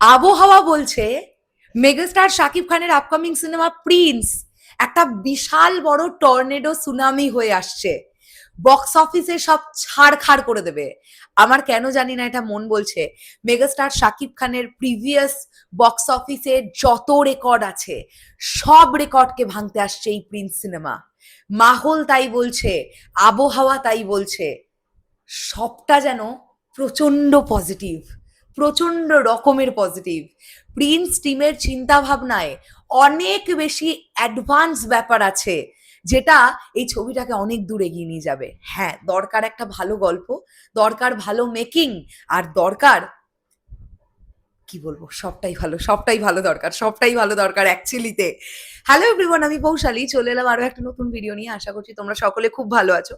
আবহাওয়া বলছে, মেগাস্টার শাকিব খানের আপকামিং সিনেমা প্রিন্স একটা বিশাল বড় টর্নেডো সুনামি হয়ে আসছে। বক্স অফিসে সব ছাড়খাড় করে দেবে। আমার কেন জানি না এটা মন বলছে। মেগাস্টার শাকিব খানের প্রিভিয়াস বক্স অফিসে যত রেকর্ড আছে, সব রেকর্ডকে ভাঙতে আসছে এই প্রিন্স সিনেমা মাহল তাই বলছে, আবহাওয়া তাই বলছে, সবটা যেন প্রচণ্ড পজিটিভ প্রচণ্ড রকমের পজিটিভ প্রিন্স টিমের চিন্তা ভাবনায় অনেক বেশি অ্যাডভান্স ব্যাপার আছে, যেটা এই ছবিটাকে অনেক দূর এগিয়ে নিয়ে যাবে। হ্যাঁ দরকার একটা ভালো গল্প, দরকার ভালো মেকিং আর দরকার, কি বলব, সবটাই ভালো সবটাই ভালো দরকার, সবটাই ভালো দরকার অ্যাকচুয়ালিতে হ্যালো এভরিওয়ান আমি পৌশালী চলে এলাম আরও একটা নতুন ভিডিও নিয়ে। আশা করছি তোমরা সকলে খুব ভালো আছো।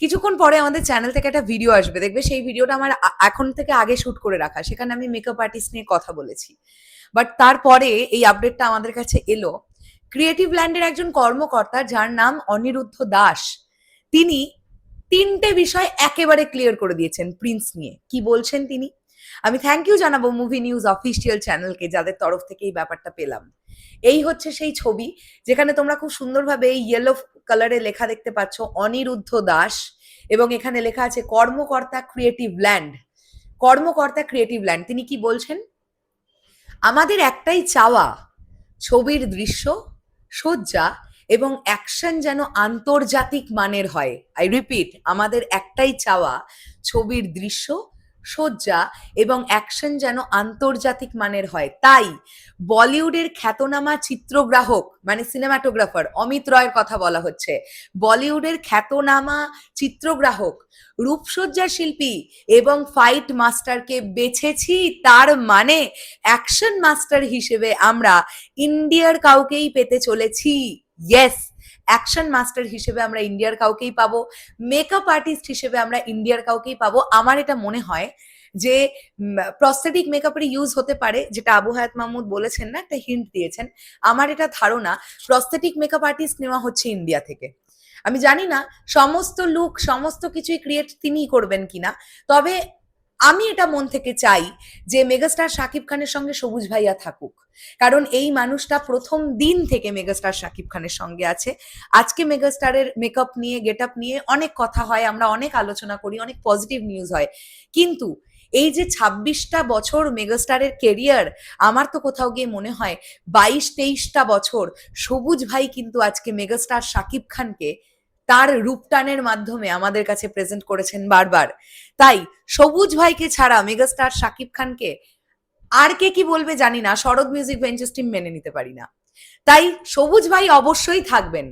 কিছুক্ষণ পরে আমাদের চ্যানেল থেকে একটা ভিডিও আসবে। দেখবে সেই ভিডিওটা আমার এখন থেকে আগে শ্যুট করে রাখা। সেখানে আমি মেকআপ আর্টিস্ট নিয়ে কথা বলেছি। বাট তারপরে এই আপডেটটা আমাদের কাছে এলো। ক্রিয়েটিভ ল্যান্ডের একজন কর্মকর্তা, যার নাম অনিরুদ্ধ দাস, তিনি তিনটে বিষয় একেবারে ক্লিয়ার করে দিয়েছেন প্রিন্স নিয়ে। কি বলছেন তিনি? আমি থ্যাংক ইউ জানাব মুভি নিউজ অফিসিয়াল চ্যানেলকে যাদের তরফ থেকে এই ব্যাপারটা পেলাম। এই হচ্ছে সেই ছবি, যেখানে তোমরা খুব সুন্দরভাবে এই ইয়েলো কালারে লেখা দেখতে পাচ্ছ, অনিরুদ্ধ দাস, এবং এখানে লেখা আছে, কর্মকর্তা ক্রিয়েটিভ ল্যান্ড কর্মকর্তা ক্রিয়েটিভ ল্যান্ড তিনি কি বলছেন? আমাদের একটাই চাওয়া, ছবির দৃশ্য, সজ্জা, এবং অ্যাকশন যেন আন্তর্জাতিক মানের হয়। আই রিপিট আমাদের একটাই চাওয়া, ছবির দৃশ্য সজ্জা এবং অ্যাকশন যেন আন্তর্জাতিক মানের হয়। তাই বলিউডের খ্যাতনামা চিত্রগ্রাহক মানে সিনেমাটোগ্রাফার অমিত রয়ের কথা বলা হচ্ছে, বলিউডের খ্যাতনামা চিত্রগ্রাহক রূপসজ্জা শিল্পী এবং ফাইট মাস্টারকে বেছেছি তার মানে অ্যাকশন মাস্টার হিসেবে আমরা ইন্ডিয়ার কাউকেই পেতে চলেছি। ইয়েস অ্যাকশন মাস্টার হিসেবে আমরা ইন্ডিয়ার কাউকেই পাবো মেকআপ আর্টিস্ট হিসেবে আমরা ইন্ডিয়ার কাউকেই পাবো। আমার এটা মনে হয় যে প্রস্থেটিক মেকআপের ইউজ হতে পারে, যেটা আবু হায়াত মাহমুদ বলেছেন না, একটা হিন্ট দিয়েছেন। আমার এটা ধারণা প্রস্থেটিক মেকআপ আর্টিস্ট নেওয়া হচ্ছে ইন্ডিয়া থেকে। আমি জানি না, সমস্ত লুক সমস্ত কিছুই ক্রিয়েট তিনিই করবেন কিনা। তবে আমি এটা মন থেকে চাই যে মেগাস্টার শাকিব খানের সঙ্গে সবুজ ভাইয়া থাকুক। কারণ এই মানুষটা প্রথম দিন থেকে মেগাস্টার শাকিব খানের সঙ্গে আছে। আজকে মেগাস্টারের মেকআপ নিয়ে গেট আপ নিয়ে অনেক কথা হয়, আমরা অনেক আলোচনা করি, অনেক পজিটিভ নিউজ হয়। কিন্তু এই যে ছাব্বিশটা বছর মেগাস্টারের কেরিয়ার আমার তো কোথাও গিয়ে মনে হয় বাইশ তেইশটা বছর সবুজ ভাই কিন্তু আজকে মেগাস্টার শাকিব খানকে তার রূপটানের মাধ্যমে আমাদের কাছে প্রেজেন্ট করেছেন বারবার। তাই সবুজ ভাইকে ছাড়া মেগাস্টার শাকিব খানকে আর কে কি বলবে জানি না, শরৎ মিউজিক ভেঞ্চার্স টিম মেনে নিতে পারি না। তাই সবুজ ভাই অবশ্যই থাকবেন।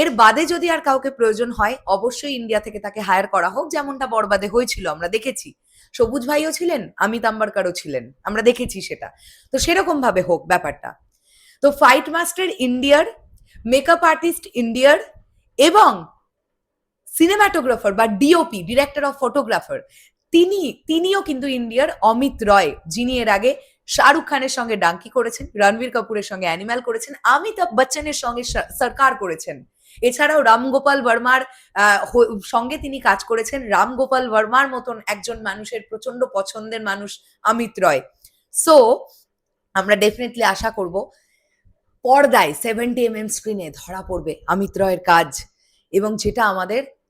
এর বাদে যদি আর কাউকে প্রয়োজন হয়, অবশ্যই ইন্ডিয়া থেকে তাকে হায়ার করা হোক, যেমনটা বরবাদে হয়েছিল, আমরা দেখেছি। সবুজ ভাইও ছিলেন, অমিত আম্বারকারও ছিলেন, আমরা দেখেছি সেটা। তো সেরকম ভাবে হোক ব্যাপারটা। তো ফাইট মাস্টার ইন্ডিয়ার মেকআপ আর্টিস্ট ইন্ডিয়ার এবং সিনেমাটোগ্রাফার বা ডিওপি ডিরেক্টর অফ ফটোগ্রাফার তিনি, তিনিও কিন্তু ইন্ডিয়ার অমিত রয়, যিনি এর আগে শাহরুখ খানের সঙ্গে ডাঙ্কি করেছেন, রণবীর কাপুরের সঙ্গে অ্যানিম্যাল করেছেন, অমিতাভ বচ্চনের সঙ্গে সরকার করেছেন। এছাড়াও রামগোপাল বর্মার সঙ্গে তিনি কাজ করেছেন রামগোপাল বর্মার মতন একজন মানুষের প্রচণ্ড পছন্দের মানুষ অমিত রয়। সো আমরা ডেফিনেটলি আশা করব, পর্দায় সেভেন্টি এম এম স্ক্রিনে ধরা পড়বে অমিত রয়ের কাজ এবং যেটা আমাদের